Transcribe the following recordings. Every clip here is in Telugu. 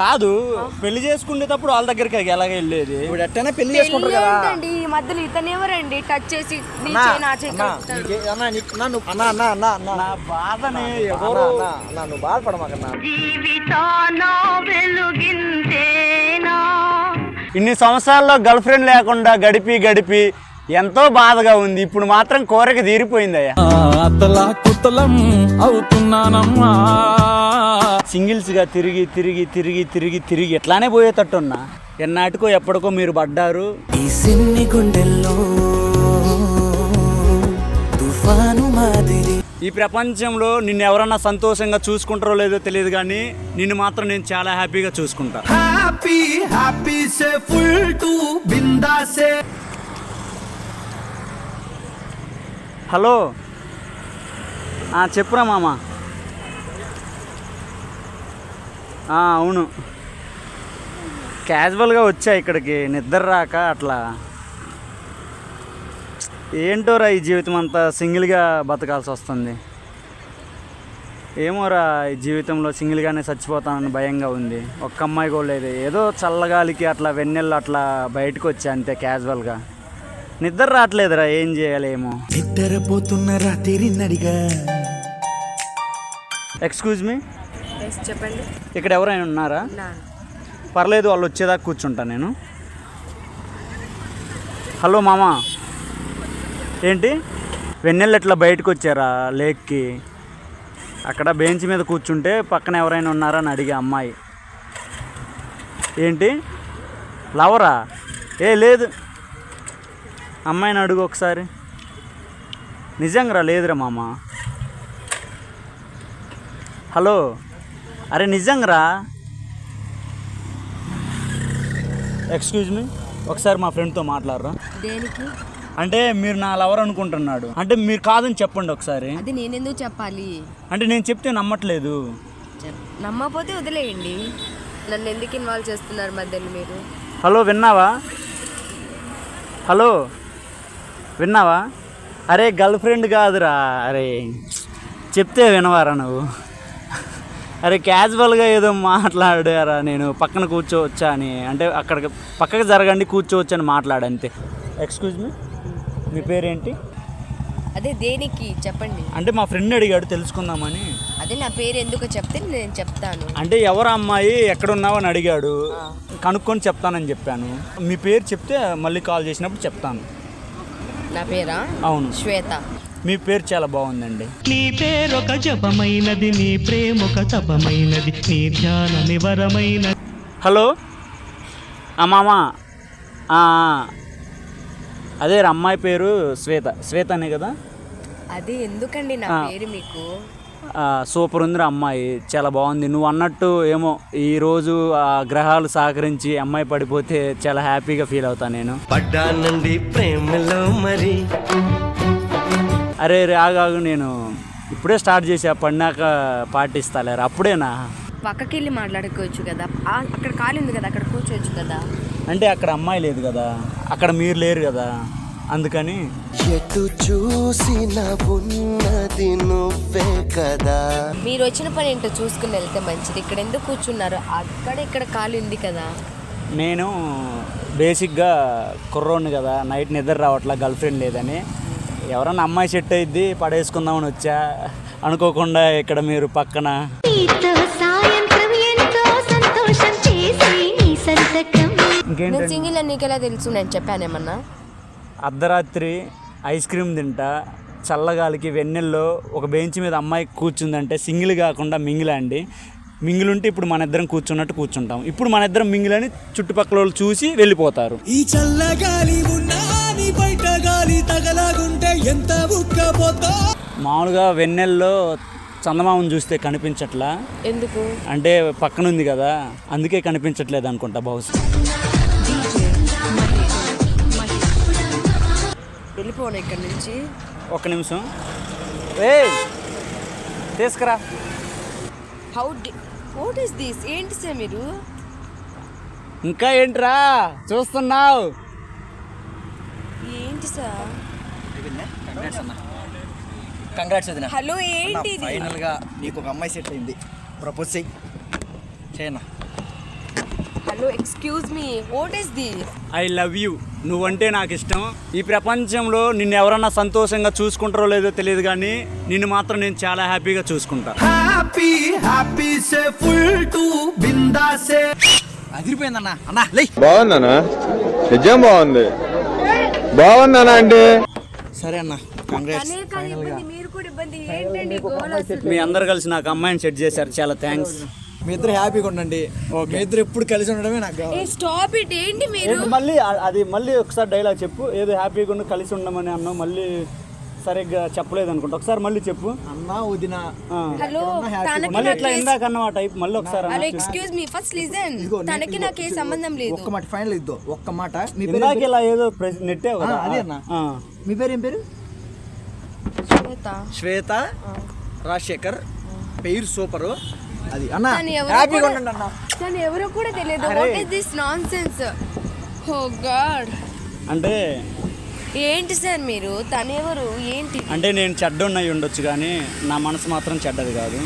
కాదు. పెళ్ళి చేసుకునేటప్పుడు వాళ్ళ దగ్గరికి ఎలాగ వెళ్ళేది? ఇప్పుడు ఎట్టైనా పెళ్ళి చేసుకుంటారు కదా. ఏంటండి? ఈ మధ్యలో ఇతను ఎవరండి టచ్ చేసి నీ అన్నా, చేయి నా చేయి అన్నా, కలుపుతాడు. నీకే- అన్నా, నీకు- అన్నా, నువ్వు- అన్నా, అన్నా, అన్నా, అన్నా. నా బాధని అన్నా, ఎవరు అన్నా, అన్నా, నువ్వు బాధపడమాకన్నా. ఇన్ని సంవత్సరాల్లో గర్ల్ ఫ్రెండ్ లేకుండా గడిపి గడిపి ఎంతో బాధగా ఉంది. ఇప్పుడు మాత్రం కోరిక తీరిపోయిందయ్యా. అతలా కుతలం అవుతున్నానమ్మా. సింగిల్స్గా తిరిగి తిరిగి తిరిగి తిరిగి తిరిగి ఎట్లానే పోయేటట్టున్నా. ఎన్నాటికో ఎప్పటికో మీరు పడ్డారు. ఈ సిన్ని గుండెల్లో తుఫాను మాదిరి. ఈ ప్రపంచంలో నిన్ను ఎవరన్నా సంతోషంగా చూసుకుంటారో లేదో తెలియదు కానీ నిన్ను మాత్రం నేను చాలా హ్యాపీగా చూసుకుంటా. హ్యాపీ హ్యాపీ సే ఫుల్ టు బిందాసే హలో. చెప్పురా మామ. అవును. క్యాజువల్గా వచ్చా ఇక్కడికి నిద్ర రాక అట్లా. ఏంటోరా ఈ జీవితం అంతా సింగిల్గా బతకాల్సి వస్తుంది? ఏమోరా ఈ జీవితంలో సింగిల్గానే చచ్చిపోతానని భయంగా ఉంది. ఒక్క అమ్మాయి కూడా లేదు. ఏదో చల్లగాలికి అట్లా వెన్నెళ్ళు అట్లా బయటకు వచ్చా అంతే క్యాజువల్గా. నిద్ర రావట్లేదురా ఏం చేయాలి ఏమో నిద్రపోతున్న రాత్రి నడిగా ఎక్స్క్యూజ్ మీ చెప్పండి. ఇక్కడ ఎవరైనా ఉన్నారా? పర్లేదు వాళ్ళు వచ్చేదాకా కూర్చుంటా నేను. హలో మామ. ఏంటి? వెన్నెళ్ళు ఎట్లా బయటకు వచ్చారా లేక్కి? అక్కడ బెంచ్ మీద కూర్చుంటే పక్కన ఎవరైనా ఉన్నారా అని అడిగా అమ్మాయి. ఏంటి? లవరా? ఏ లేదు. అమ్మాయిని అడుగు ఒకసారి. నిజంగా లేదురా మామ. హలో. అరే నిజంగా ఎక్స్క్యూజ్ మీ ఒకసారి మా ఫ్రెండ్తో మాట్లాడరా. దేనికి? అంటే మీరు నా లవర్ అనుకుంటున్నాడు. అంటే మీరు కాదని చెప్పండి ఒకసారి. అది నేనెందుకు చెప్పాలి? అంటే నేను చెప్తే నమ్మట్లేదు. నమ్మకపోతే వదిలేయండి. నన్ను ఎందుకు ఇన్వాల్వ్ చేస్తున్నారు మధ్యలో మీరు? హలో విన్నావా? హలో. విన్నావా? అరే గర్ల్ ఫ్రెండ్ కాదురా. అరే చెప్తే వినవారా నువ్వు? అరే క్యాజువల్గా ఏదో మాట్లాడారా నేను? పక్కన కూర్చోవచ్చా అని. అంటే అక్కడ పక్కకి జరగండి కూర్చోవచ్చు అని మాట్లాడు అంతే. ఎక్స్క్యూజ్ మీ మీ పేరేంటి? అదే దేనికి? చెప్పండి. అంటే మా ఫ్రెండ్ అడిగాడు తెలుసుకుందామని. అదే నా పేరు ఎందుకు చెప్తే నేను చెప్తాను. అంటే ఎవరు అమ్మాయి ఎక్కడ ఉన్నావు అని అడిగాడు. కనుక్కొని చెప్తానని చెప్పాను. మీ పేరు చెప్తే మళ్ళీ కాల్ చేసినప్పుడు చెప్తాను. నా పేరా? అవును. శ్వేత. మీ పేరు చాలా బాగుందండి. నీ పేరొక జపమైనది నీ ప్రేమొక తపమైనది నీ ధ్యాన నివరమైనది. హలో? ఆ మామ? ఆ, అదే రా అమ్మాయి పేరు శ్వేత. శ్వేత అనే కదా? అది ఎందుకండి నా. పేరు మీకు? సూపర్ ఉందిరా అమ్మాయి. చాలా బాగుంది. నువ్వు అన్నట్టు ఏమో ఈరోజు ఆ గ్రహాలు సహకరించి అమ్మాయి పడిపోతే చాలా హ్యాపీగా ఫీల్ అవుతాను నేను. పడ్డానండి ప్రేమలో మరి. అరే రే ఆగాగు నేను ఇప్పుడే స్టార్ట్ చేసా. పడినాక పాటిస్తాలేరా అప్పుడేనా? పక్కకి వెళ్ళి మాట్లాడుకోవచ్చు కదా. ఆ, అక్కడ ఖాళీ ఉంది కదా అక్కడ కూర్చోవచ్చు కదా. అంటే అక్కడ అమ్మాయి లేదు కదా. అక్కడ మీరు లేరు కదా. అందుకని ఎటు చూసిన ఉన్నది నువ్వే కదా. మీరు వచ్చిన పని ఏంటో చూసుకుని వెళ్తే మంచిది. ఇక్కడ ఎందుకు కూర్చున్నారు? అక్కడ ఇక్కడ ఖాళీ ఉంది కదా. నేను బేసిక్గా కుర్రోడిని కదా. నైట్ నిద్ర రావట్లా గర్ల్ ఫ్రెండ్ లేదని. ఎవరన్నా అమ్మాయి సెట్ అయింది పడేసుకుందామని వచ్చా. అనుకోకుండా ఇక్కడ మీరు పక్కన. ఇంకేంటంటే సింగిల్ అని నీకెలా తెలుసు? నేను చెప్పానేమన్నా. అర్ధరాత్రి ఐస్ క్రీమ్ తింటా. చల్లగాలికి వెన్నెల్లో ఒక బెంచ్ మీద అమ్మాయి కూర్చుందంటే సింగిల్ కాకుండా మింగిల్ అండి. మింగిల్ ఉంటే ఇప్పుడు మన ఇద్దరం కూర్చున్నట్టు కూర్చుంటాం. ఇప్పుడు మన ఇద్దరం మింగిల్ అని చుట్టుపక్కల వాళ్ళు చూసి వెళ్ళిపోతారు. ఈ చల్లగాలి బయట గాలి తగలాగుంటే ఎంత ఉక్కపోతా? మామూలుగా వెన్నెల్లో చందమామను చూస్తే కనిపించట్లా? ఎందుకు? అంటే పక్కన ఉంది కదా. అందుకే కనిపించట్లేదు అనుకుంటా బహుశా. వెళ్ళిపోను ఇక్కడ నుంచి. ఒక్క నిమిషం. ఏ తీసుకురా. హౌ వాట్ ఈస్ దిస్ ఏంటి సార్ మీరు? ఇంకా ఏంట్రా? చూస్తున్నావు. ఏంటి సార్? కంగ్రాట్స్ వదిన. హలో ఏంటి ఇది ఫైనల్గా నీకు ఒక అమ్మాయి సెట్ అయింది. ప్రపోజ్ చెయ్యి. చేయనా? Hello excuse me what is the I love you నువ్వంటే నాకు ఇష్టం ఈ ప్రపంచంలో నిన్ను ఎవరన్నా సంతోషంగా చూసుకుంటారో లేదో తెలియదు కానీ నిన్ను మాత్రం నేను చాలా హ్యాపీగా చూసుకుంటా. హ్యాపీ హ్యాపీ సే ఫుల్ టు బిందా సే అదిరిపోయిందన్న. అన్న లే. బాగుందనా నిజం బాగుంది. బాగుందనా అంటే సరే అన్న కంగ్రాట్స్ తనే కానీ ఇబ్బంది మీరు కూడా ఇబ్బంది. ఏంటండి గోల్ అసలు? మీ అందరు కలిసి నాకు అమ్మాయిని సెట్ చేశారు. చాలా థ్యాంక్స్ మీ ఇద్దరు హ్యాపీగా ఉండండి. మీ ఇద్దరు ఎప్పుడు కలిసి ఉండడమే నాకు కావాలి. స్టాప్ ఇట్ ఏంటి మీరు? మళ్ళీ ఆ- అది మళ్ళీ ఒకసారి డైలాగ్ చెప్పు. ఏదో హ్యాపీగా ఉండి కలిసి ఉండమని అన్నావు మళ్ళీ సరిగ్గా చెప్పలేదు అనుకుంటా. ఒకసారి మళ్ళీ చెప్పు. అన్న వదిన. ఆ. హలో తనకి మళ్ళీ నాకు ఎట్లా ఏ- ఇందాక అన్న ఆ టైప్ మళ్ళీ ఒకసారి హలో అన్న. ఎక్స్క్యూజ్ మీ ఫస్ట్ లిజన్ ఇదిగో, నీ- తనకి ఇదిగో, నాకు ఏ ఇదిగో, సంబంధం లేదు. ఒక్క మాట ఫైనల్ ఇద్దో ఒక్క మాట. మీ పేరు ఇందాక ఇలా ఏదో ప్రెస్- నెట్టావు కదా. ఆ, అదే అన్న. ఆ. మీ పేరు ఏం పేరు? శ్వేత. శ్వేత రాజశేఖర్ పేరు సూపర్. అది. అన్న తను ఎవరో హ్యాపీగా కూడా- ఉండండి అన్న. ఎవరో కూడా తెలియదు. What is this nonsense oh god అంటే ఏంటి సార్ మీరు? తను ఎవరు? ఏంటి? అంటే నేను చెడ్డన్నయ్యి ఉండొచ్చు కానీ నా మనసు మాత్రం చెడ్డది కాదు.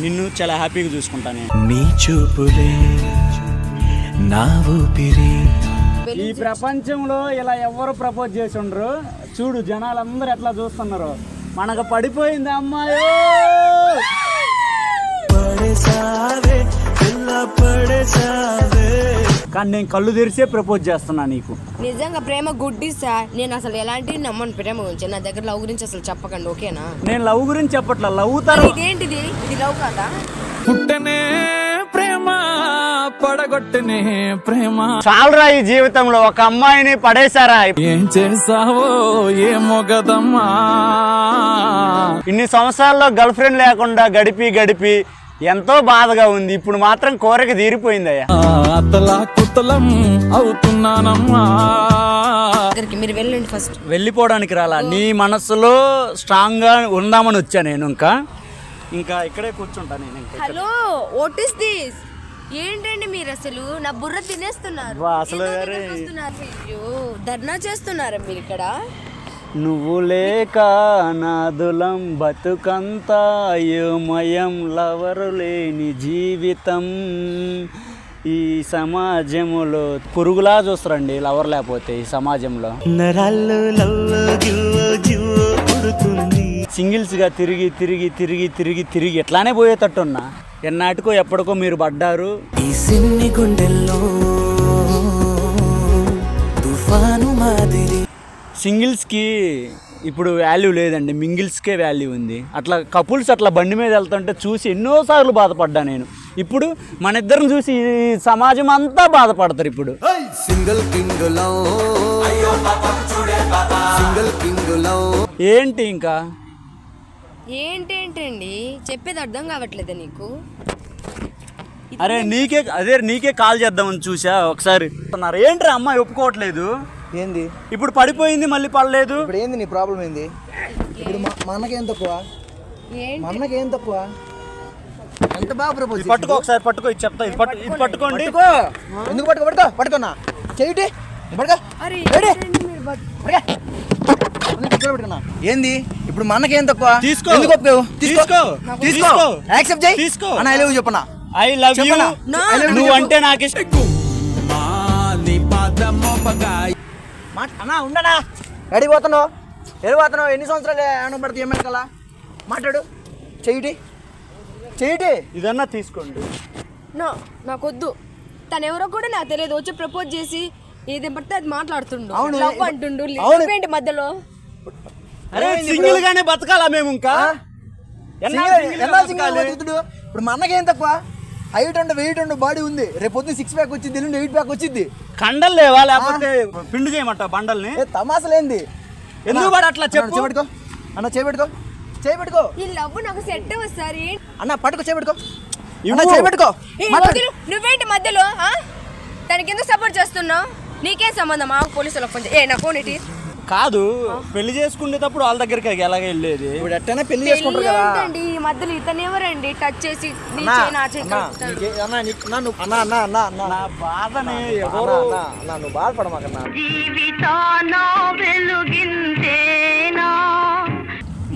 నిన్ను చాలా హ్యాపీగా చూసుకుంటా నేను నీ చూపులే నా ఊపిరి. ఈ ప్రపంచంలో ఇలా ఎవరు ప్రపోజ్ చేసి ఉండరు? చూడు జనాలందరూ ఎట్లా చూస్తున్నారు. మనకు పడిపోయింది అమ్మాయో! కానీ నేను కళ్ళు తెరిసే ప్రపోజ్ చేస్తున్నా నీకు. నిజంగా ప్రేమ గుడ్డి సార్. నేను అసలు ఎలాంటి నమ్మను ప్రేమ గురించి. నా దగ్గర లవ్ గురించి అసలు చెప్పకండి ఓకేనా? నేను లవ్ గురించి చెప్పట్లా? లవ్ తరం ఇదేంటిది? ఇది లవ్ కాదా? పుట్టనే ప్రేమ పడగొట్టనే ప్రేమ. చాలరా ఈ జీవితంలో? ఒక అమ్మాయిని పడేశారా? ఏం చేసావో ఏమో గదమ్మా ఇన్ని సంవత్సరాల్లో గర్ల్ ఫ్రెండ్ లేకుండా గడిపి గడిపి ఎంతో బాధగా ఉంది. ఇప్పుడు మాత్రం కోరిక తీరిపోయిందయ్యా. అతలా కుతలం అవుతున్నానమ్మా. దగ్గరికి మీరు వెళ్ళండి ఫస్ట్. వెళ్ళిపోవడానికి రాలా. నీ మనసులో స్ట్రాంగ్గా ఉందామని వచ్చా నేను ఇంకా? ఇంకా ఇక్కడే కూర్చుంటా నేను ఇంకా హలో వాట్ ఇస్ దిస్ ఏంటండి మీరు అసలు? నా బుర్ర తినేస్తున్నారు. వా, అసలు ఏదో అరే. దగ్గరకు వస్తున్నారు. అయ్యో ధర్నా చేస్తున్నారా మీరు ఇక్కడ? నువ్వు లేక నాదులం బతుకంతా అయోమయం లవరు లేని జీవితం. ఈ సమాజంలో పురుగులా చూస్తారండి లవర్ లేకపోతే ఈ సమాజంలో. నరాల్లో లవ్వో జివ్వో జివ్వో పుడుతుంది. సింగిల్స్గా తిరిగి తిరిగి తిరిగి తిరిగి తిరిగి ఎట్లానే పోయేటట్టున్నా. ఎన్నాటికో ఎప్పటికో మీరు పడ్డారు. ఈ సిన్ని గుండెల్లో సింగిల్స్కి ఇప్పుడు వాల్యూ లేదండి మింగిల్స్కే వాల్యూ ఉంది. అట్లా కపుల్స్ అట్లా బండి మీద వెళ్తుంటే చూసి ఎన్నోసార్లు బాధపడ్డా నేను. ఇప్పుడు మన ఇద్దరిని చూసి ఈ సమాజం అంతా బాధపడతారు ఇప్పుడు. సింగిల్ కింగ్ సింగిల్ కింగ్ ఏంటి ఇంకా? ఏంటేంటండి? చెప్పేది అర్థం కావట్లేదా నీకు? అరే నీకే అదే నీకే కాల్ చేద్దామని చూసా ఒకసారి. ఏంట్రా అమ్మాయి ఒప్పుకోవట్లేదు? ఏంది? ఇప్పుడు పడిపోయింది మళ్ళీ పడలేదు. ఇప్పుడు ఏంది నీ ప్రాబ్లం ఏంది? ఇప్పుడు మా మా అన్నకేం తక్కువ? మా అన్నకేం తక్కువ? ఎంత బాగా ప్రపోజ్ పట్టుకో ఒకసారి పట్టుకో ఇది చెప్తా ఇది పట్టు ఇది పట్టుకోండి. పట్టుకో. ఎందుకు పట్టుకో? పట్టుకో పట్టుకున్నా పట్టుకో అరే పట్టుకో. పెట్టుకున్నా. ఏంది? ఇప్పుడు మా అన్నకేం తక్కువ? తీసుకో. ఎందుకు ఒప్పుకోవు? తీసుకో. తీసుకో. తీసుకో. యాక్సెప్ట్ చేయి. తీసుకో. అన్న ఐ లవ్ చెప్పన్నా ఐ లవ్ యూ చెప్పనా? No. నువ్వు. అంటే నాకు ఇష్టం మాట అన్నా ఉండనా? ఎడి పోతున్నావు? ఎడి పోతున్నావు? ఎన్ని సంవత్సరాలు అనబడుతుంది ఎమ్మెల్యే కల్లా మాట్లాడు. చెయ్యిటి. చెయ్యిటి. ఇదన్నా తీసుకోండి. నో నాకొద్దు. తను ఎవరో కూడా నాకు తెలియదు. వచ్చి ప్రపోజ్ చేసి ఏది పడితే అది మాట్లాడుతుండు. అవును. లవ్ అంటుండు. అవును. ఏంటి మధ్యలో. అరే సింగిల్? గానే బతకాలా మేము ఇంకా? సింగిల్-? ఇప్పుడు మా అన్నకి తక్కువ? హైట్ ఉండు వెయిట్ ఉండు బాడీ ఉంది. రేపు పొద్దున్న సిక్స్ ప్యాక్ వచ్చింది ఎల్లుండి ఎయిట్ ప్యాక్ వచ్చింది. కండలు లేవా లేకపోతే పిండి చేయమంట బండల్ని? ఏ తమాసలేంది ఎందుకు వాడు అట్లా చెప్పు? చేపెట్టుకో. అన్న చేపెట్టుకో. చేపెట్టుకో. ఈ లవ్ నాకు సెట్ సార్ ఏంటి? అన్న పట్టుకో చేపెట్టుకో. ఇవ్వు. అన్న చేపెట్టుకో. నువ్వేంటి మధ్యలో ఆ? తనకి ఎందుకు సపోర్ట్ చేస్తున్నావు? నీకేం సంబంధం ఆ పోలీసులకు ఏ నా ఫోన్ ఇటీ కాదు పెళ్ళి చేసుకునేటప్పుడు వాళ్ళ దగ్గరికి ఎలాగ వెళ్ళేది? ఇప్పుడు ఎట్టైనా పెళ్ళి చేసుకుంటారు కదా. ఏంటండి? ఈ మధ్యలో ఇతను ఎవరండి టచ్ చేసి నీ అన్నా, చేయి నా చేయి కలుపుతాడు. నా బాధని ఎవరు నువ్వు బాధపడమాకన్నా.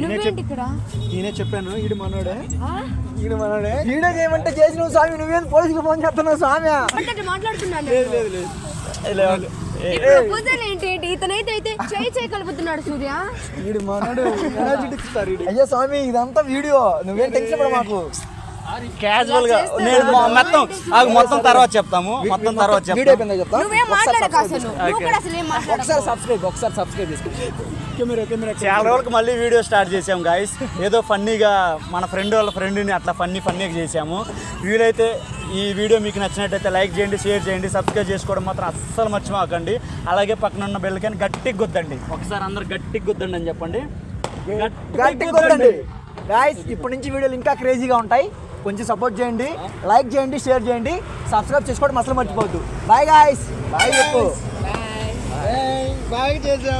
నువ్వేంటి ఇక్కడ? నేనే చెప్పాను ఈడు మనోడే. ఆ? ఈడు మనోడే. వీడియో చేయమంటే చేసి నువ్వు స్వామి నువ్వేం పోలీసుకి ఫోన్ చేస్తున్నావు స్వామి? అంటే అట్లా మాట్లాడుతున్నాను ఏ, ప్రపోజల్ ఏంటి? ఏంటి? ఇతనైతే అయితే చేయి చేయి కలుపుతున్నాడు సూర్య. వీడు మనోడు అయ్యో స్వామి ఇదంతా వీడియో. నువ్వేం టెన్షన్ పడ మాకు క్యాజువల్గా నేను మొత్తం మొత్తం తర్వాత చెప్తాము. మొత్తం తర్వాత వీడియో చెప్తాము. కింద చెప్తా. నువ్వేం మాట్లాడక అసలు. నువ్వు కూడా అసలు ఏం మాట్లాడకు. ఒకసారి సబ్స్క్రైబ్ ఒకసారి సబ్స్క్రైబ్ చేసుకో కెమెరా కెమెరా చాలా రోజులకు మళ్ళీ వీడియో స్టార్ట్ చేసాం గాయస్ ఏదో ఫన్నీగా మన ఫ్రెండ్ వాళ్ళ ఫ్రెండ్ని అట్లా ఫన్నీ ఫన్నీగా చేసాము. వీలైతే ఈ వీడియో మీకు నచ్చినట్టయితే లైక్ చేయండి షేర్ చేయండి సబ్స్క్రైబ్ చేసుకోవడం మాత్రం అస్సలు మర్చిపోకండి. అలాగే పక్కన ఉన్న బెల్లకని గట్టిగా గుద్దండి. ఒకసారి అందరు గట్టిగా గుద్దండి అని చెప్పండి. గట్టి కొట్టండి గాయస్ ఇప్పటి నుంచి వీడియోలు ఇంకా క్రేజీగా ఉంటాయి. కొంచెం సపోర్ట్ చేయండి లైక్ చేయండి షేర్ చేయండి. సబ్స్క్రైబ్ చేసుకోవడం అసలు మర్చిపోవద్దు. బాయ్ గాయస్ బాయ్ చెప్పు. బాయ్ చేసాం